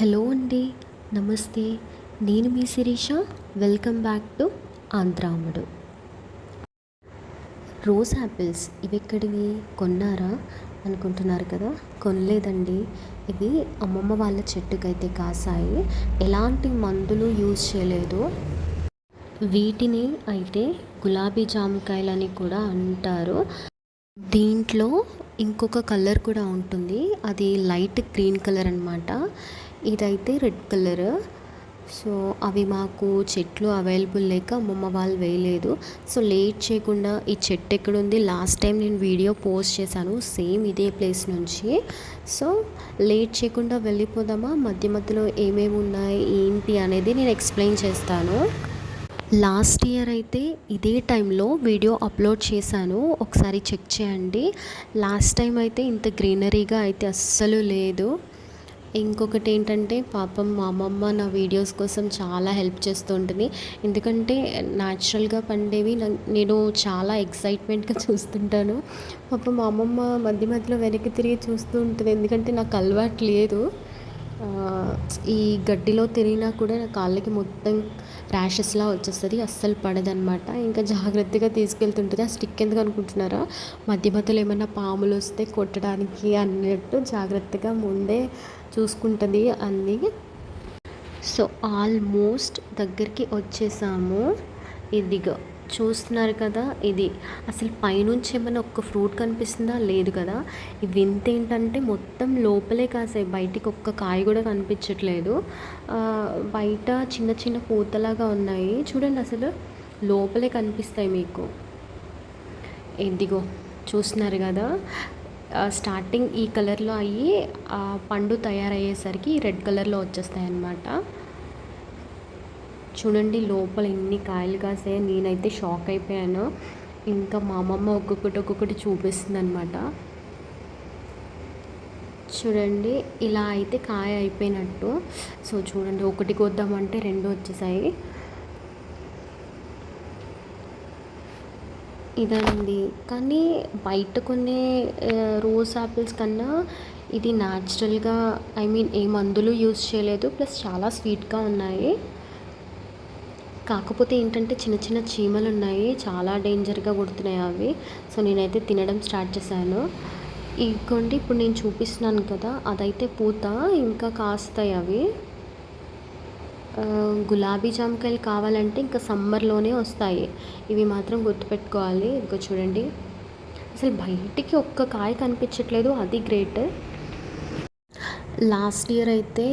Hello అండి నమస్తే. నేను మీ శిరీష. వెల్కమ్ బ్యాక్ టు ఆంధ్రాముడు. రోజ్ యాపిల్స్ ఇవి ఎక్కడివి కొన్నారా? అనుకుంటున్నారు కదా? కొనలేదండి. ఇవి అమ్మమ్మ వాళ్ళ చెట్టుకైతే కాసాయి. ఎలాంటి మందులు యూజ్ చేయలేదు. వీటిని అయితే గులాబీ జామకాయలని కూడా అంటారు. దీంట్లో ఇంకొక కలర్ కూడా ఉంటుంది. అది లైట్ గ్రీన్ కలర్ అనమాట ఇదైతే రెడ్ కలర్. సో అవి మాకు చెట్లు అవైలబుల్ లేక అమ్మమ్మ వాళ్ళు వేయలేదు. సో లేట్ చేయకుండా ఈ చెట్టు ఎక్కడుంది? లాస్ట్ టైం నేను వీడియో పోస్ట్ చేశాను. సేమ్ ఇదే ప్లేస్ నుంచి. సో లేట్ చేయకుండా వెళ్ళిపోదామా? మధ్య మధ్యలో ఏమేమి ఉన్నాయి? ఏంటి అనేది నేను ఎక్స్ప్లెయిన్ చేస్తాను. లాస్ట్ ఇయర్ అయితే ఇదే టైంలో వీడియో అప్లోడ్ చేశాను. ఒకసారి చెక్ చేయండి. లాస్ట్ టైం అయితే ఇంత గ్రీనరీగా అయితే అస్సలు లేదు. ఇంకొకటి ఏంటంటే పాపం మా అమ్మమ్మ నా వీడియోస్ కోసం చాలా హెల్ప్ చేస్తూ ఉంటుంది. ఎందుకంటే న్యాచురల్గా పండేవి నన్- నేను చాలా ఎక్సైట్మెంట్గా చూస్తుంటాను. పాపం మా అమ్మమ్మ మధ్య మధ్యలో వెనక్కి తిరిగి చూస్తూ ఉంటుంది. ఎందుకంటే నాకు అలవాటు లేదు. ఈ గడ్డిలో తిరిగినా కూడా నా కాళ్ళకి మొత్తం ర్యాషెస్లా వచ్చేస్తుంది అస్సలు పడదనమాట ఇంకా జాగ్రత్తగా తీసుకెళ్తుంటుంది. ఆ స్టిక్ ఎందుకు అనుకుంటున్నారా? మధ్య మధ్యలో ఏమైనా పాములు వస్తే కొట్టడానికి అన్నట్టు జాగ్రత్తగా ముందే చూసుకుంటుంది అన్నీ. సో ఆల్మోస్ట్ దగ్గరికి వచ్చేసాము. ఇదిగో. చూస్తున్నారు కదా ఇది. అసలు పైనుంచి ఏమైనా ఒక్క ఫ్రూట్ కనిపిస్తుందా? లేదు కదా. ఈ వింత ఏంటంటే మొత్తం లోపలే కాసాయి. బయటికి ఒక్క కాయ కూడా కనిపించట్లేదు. బయట చిన్న చిన్న పూతలాగా ఉన్నాయి. చూడండి అసలు లోపలే కనిపిస్తాయి మీకు. ఇదిగో చూస్తున్నారు కదా. స్టార్టింగ్ ఈ కలర్లో అయ్యి ఆ పండు తయారయ్యేసరికి రెడ్ కలర్లో వచ్చేస్తాయి అన్నమాట చూడండి లోపల ఎన్ని కాయలు కాసాయో నేనైతే షాక్ అయిపోయాను. ఇంకా మా అమ్మమ్మ ఒక్కొక్కటి ఒక్కొక్కటి చూపిస్తుంది అనమాట చూడండి ఇలా అయితే కాయ అయిపోయినట్టు. సో చూడండి ఒకటి కొద్దామంటే రెండు వచ్చేసాయి. ఇదండి. కానీ బయట కొనే రోజ్ యాపిల్స్ కన్నా ఇది న్యాచురల్గా ఐ మీన్ ఏ మందులు యూజ్ చేయలేదు. ప్లస్ చాలా స్వీట్గా ఉన్నాయి. కాకపోతే ఏంటంటే చిన్న చిన్న చీమలు ఉన్నాయి చాలా డేంజర్గా కొడుతున్నాయి అవి. సో నేనైతే తినడం స్టార్ట్ చేశాను. ఇదిగోండి ఇప్పుడు నేను చూపిస్తున్నాను కదా అదైతే పూత ఇంకా కాస్తాయి అవి. గులాబీ జామకాయలు కావాలంటే ఇంకా సమ్మర్లోనే వస్తాయి. ఇవి మాత్రం గుర్తుపెట్టుకోవాలి. ఇంకో చూడండి. అసలు బయటికి ఒక్క కాయ కనిపించట్లేదు అది గ్రేట్. లాస్ట్ ఇయర్ అయితే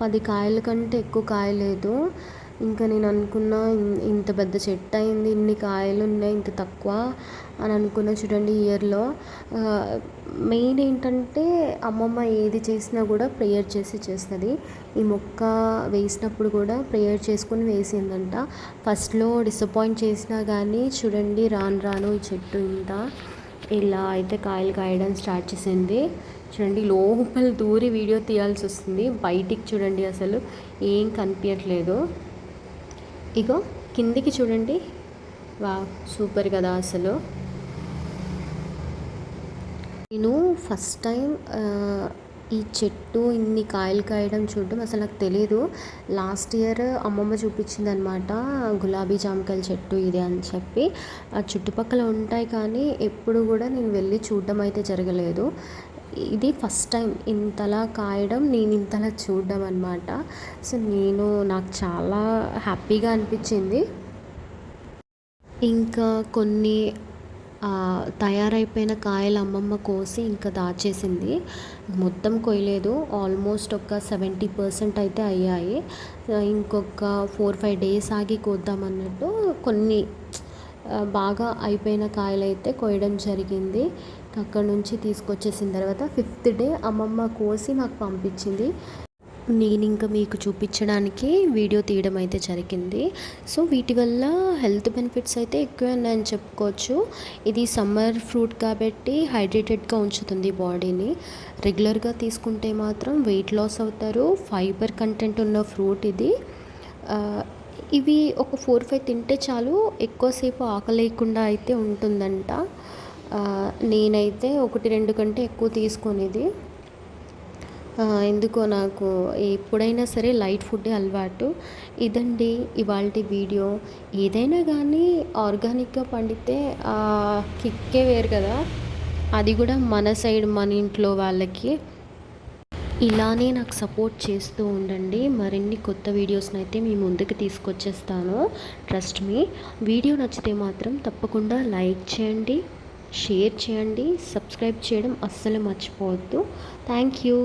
పది కాయల కంటే ఎక్కువ కాయలేదు ఇంకా నేను అనుకున్నా ఇంత పెద్ద చెట్టు అయింది ఇన్ని కాయలు ఉన్నాయి ఇంత తక్కువ అని అనుకున్న చూడండి ఇయర్లో మెయిన్ ఏంటంటే అమ్మమ్మ ఏది చేసినా కూడా ప్రేయర్ చేసి చేస్తుంది. ఈ మొక్క వేసినప్పుడు కూడా ప్రేయర్ చేసుకుని వేసిందంట. ఫస్ట్లో డిసప్పాయింట్ చేసినా కానీ చూడండి రాను రాను ఈ చెట్టు ఇంత ఇలా అయితే కాయలు కాయడం స్టార్ట్ చేసింది. చూడండి లోపల దూరి వీడియో తీయాల్సి వస్తుంది. బయటికి చూడండి అసలు ఏం కనిపించట్లేదు ఇగో కిందికి చూడండి. వా సూపర్ కదా అసలు. నేను ఫస్ట్ టైం ఈ చెట్టు ఇన్ని కాయలు కాయడం చూడడం అసలు నాకు తెలియదు లాస్ట్ ఇయర్ అమ్మమ్మ చూపించింది అనమాట గులాబీ జామకాయల చెట్టు ఇది అని చెప్పి. ఆ చుట్టుపక్కల ఉంటాయి కానీ ఎప్పుడు కూడా నేను వెళ్ళి చూడడం అయితే జరగలేదు. ఇది ఫస్ట్ టైం ఇంతలా కాయడం నేను ఇంతలా చూడడం అనమాట సో నేను నాకు చాలా హ్యాపీగా అనిపించింది. ఇంకా కొన్ని తయారైపోయిన కాయలు అమ్మమ్మ కోసి ఇంకా దాచేసింది. మొత్తం కొయ్యలేదు. ఆల్మోస్ట్ ఒక సెవెంటీ పర్సెంట్ అయితే అయ్యాయి. ఇంకొక ఫోర్ ఫైవ్ డేస్ ఆగి కోద్దామన్నట్టు కొన్ని బాగా అయిపోయిన కాయలు అయితే కోయడం జరిగింది. అక్కడ నుంచి తీసుకొచ్చేసిన తర్వాత ఫిఫ్త్ డే అమ్మమ్మ కోసి నాకు పంపించింది. నేను ఇంకా మీకు చూపించడానికి వీడియో తీయడం అయితే జరిగింది. సో వీటి వల్ల హెల్త్ బెనిఫిట్స్ అయితే ఎక్కువ ఉన్నాయని చెప్పుకోవచ్చు. ఇది సమ్మర్ ఫ్రూట్ కాబట్టి హైడ్రేటెడ్గా ఉంచుతుంది బాడీని. రెగ్యులర్గా తీసుకుంటే మాత్రం వెయిట్ లాస్ అవుతారు. ఫైబర్ కంటెంట్ ఉన్న ఫ్రూట్ ఇది. ఇవి ఒక ఫోర్ ఫైవ్ తింటే చాలు ఎక్కువసేపు ఆకలేయకుండా అయితే ఉంటుందంట. నేనైతే ఒకటి రెండు కంటే ఎక్కువ తీసుకునేది. ఎందుకో నాకు ఎప్పుడైనా సరే లైట్ ఫుడ్ అలవాటు. ఇదండి ఇవాళ వీడియో. ఏదైనా కానీ ఆర్గానిక్గా పండితే కిక్కే వేరు కదా. అది కూడా మన సైడ్ మన ఇంట్లో వాళ్ళకి. ఇలానే నాకు సపోర్ట్ చేస్తూ ఉండండి. మరిన్ని కొత్త వీడియోస్ని అయితే మీ ముందుకు తీసుకొచ్చేస్తాను. ట్రస్ట్ మీ వీడియో నచ్చితే మాత్రం తప్పకుండా లైక్ చేయండి షేర్ చేయండి సబ్స్క్రైబ్ చేయడం అస్సలు మర్చిపోవద్దు. Thank you